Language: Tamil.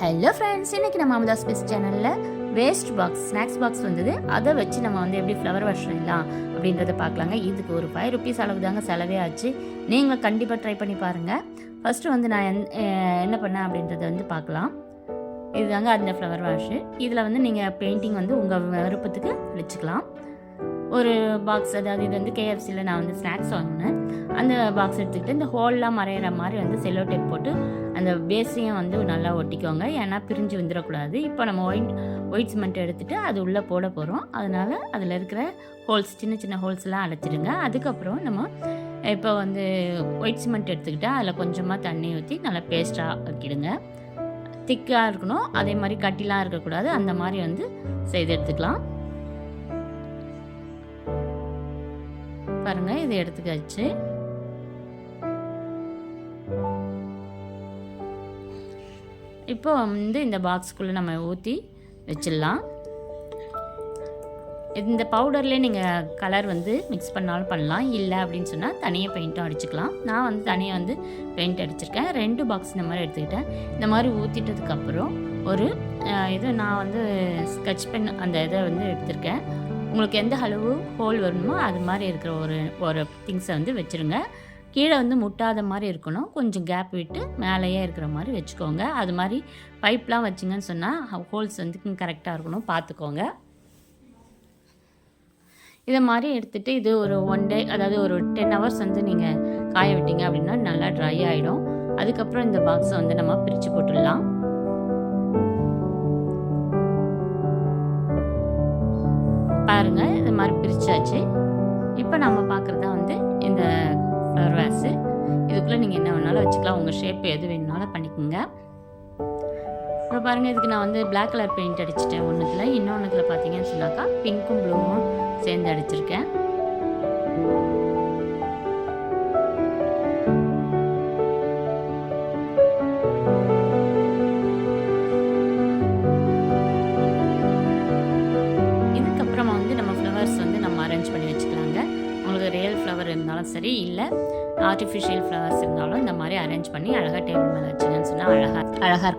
ஹலோ ஃப்ரெண்ட்ஸ் இன்னைக்கு நம்ம அமுதா ஸ்பேஸ் சேனலில் வேஸ்ட் பாக்ஸ் ஸ்நாக்ஸ் பாக்ஸ் வந்தது. அதை வச்சு நம்ம வந்து எப்படி ஃப்ளவர் வாஷ் பண்ணலாம் அப்படின்றத பார்க்கலாங்க. இதுக்கு ஒரு ஃபைவ் ருபீஸ் அளவு தாங்க செலவே ஆச்சு. நீங்கள் கண்டிப்பாக ட்ரை பண்ணி பாருங்கள் ஃபஸ்ட்டு வந்து நான் என்- என்ன பண்ணேன் அப்படின்றத வந்து பார்க்கலாம். இதுதாங்க அந்த ஃப்ளவர் வாஷு இதில் வந்து நீங்கள் பெயிண்டிங் வந்து உங்கள் விருப்பத்துக்கு அடிச்சுக்கலாம் ஒரு பாக்ஸ் அதாவது இது வந்து கேஎஃப்சியில் நான் வந்து ஸ்நாக்ஸ் வாங்கினேன். அந்த பாக்ஸ் எடுத்துக்கிட்டு இந்த ஹோல்லாம் மறையிற மாதிரி வந்து செல்லோ டேப் போட்டு அந்த பேஸையும் வந்து நல்லா ஒட்டிக்கோங்க. ஏன்னா பிரிஞ்சு வந்துடக்கூடாது இப்போ நம்ம ஒயிட் ஒயிட் சிமெண்ட் எடுத்துகிட்டு அது உள்ளே போட போகிறோம் அதனால் அதில் இருக்கிற ஹோல்ஸ் சின்ன சின்ன ஹோல்ஸ்லாம் அடைச்சிடுங்க. அதுக்கப்புறம் நம்ம இப்போ வந்து ஒயிட் சிமெண்ட் எடுத்துக்கிட்டால் அதில் கொஞ்சமாக தண்ணி ஊற்றி நல்லா பேஸ்ட்டாக வைக்கிடுங்க திக்காக இருக்கணும். அதே மாதிரி கட்டிலாம் இருக்கக்கூடாது. அந்த மாதிரி வந்து செய்து எடுத்துக்கலாம். பாருங்கள் இதை எடுத்துக்காச்சு. இப்போ வந்து இந்த பாக்ஸ்க்குள்ளே நம்ம ஊற்றி வச்சிடலாம். இந்த பவுடர்லேயே நீங்கள் கலர் வந்து மிக்ஸ் பண்ணாலும் பண்ணலாம். இல்லை அப்படின்னு சொன்னால் தனியாக பெயிண்ட்டும் அடிச்சுக்கலாம். நான் வந்து தனியாக வந்து பெயிண்ட் அடிச்சிருக்கேன். ரெண்டு பாக்ஸ் இந்த மாதிரி எடுத்துக்கிட்டேன். இந்த மாதிரி ஊற்றிட்டதுக்கப்புறம் ஒரு இது நான் வந்து ஸ்கெட்ச் பென் அந்த இதை வந்து எடுத்திருக்கேன். உங்களுக்கு எந்த அளவு ஹோல் வரணுமோ அது மாதிரி இருக்கிற ஒரு ஒரு திங்ஸை வந்து வச்சுருங்க. கீழே வந்து முட்டாத மாதிரி இருக்கணும். கொஞ்சம் கேப் விட்டு மேலேயே இருக்கிற மாதிரி வச்சுக்கோங்க. அது மாதிரி பைப்லாம் வச்சிங்கன்னு சொன்னால் ஹோல்ஸ் வந்து கரெக்டாக இருக்கணும். பார்த்துக்கோங்க. இதை மாதிரி எடுத்துகிட்டு இது ஒரு ஒன் டே அதாவது ஒரு டென் ஹவர்ஸ் வந்து நீங்கள் காய விட்டீங்க அப்படின்னா நல்லா ட்ரை ஆகிடும் அதுக்கப்புறம் இந்த பாக்ஸை வந்து நம்ம பிரித்து போட்டுடலாம். பாருங்கள் இது மாதிரி பிரிச்சாச்சு. இப்போ நம்ம பார்க்குறதா வந்து இந்த ஃப்ளவர் வேஸு இதுக்குள்ளே நீங்கள் என்ன வேணாலும் வச்சுக்கலாம். உங்கள் ஷேப் எது வேணுனாலும் பண்ணிக்கோங்க. இப்போ பாருங்கள் இதுக்கு நான் வந்து பிளாக் கலர் பெயிண்ட் அடிச்சிட்டேன். ஒன்றுத்தில் இன்னொன்றுத்தில் பார்த்தீங்கன்னு சொன்னாக்கா பிங்க்கும் ப்ளூவும் சேர்ந்து அடிச்சிருக்கேன். சரி இல்லை ஆர்டிஃபிஷியல் ஃப்ளவர்ஸ் இருந்தாலும் இந்த மாதிரி அரேஞ்ச் பண்ணி அழகாக டேபிள் மேலே வச்சிங்கன்னு சொன்னால் அழகாக அழகாக இருக்கும்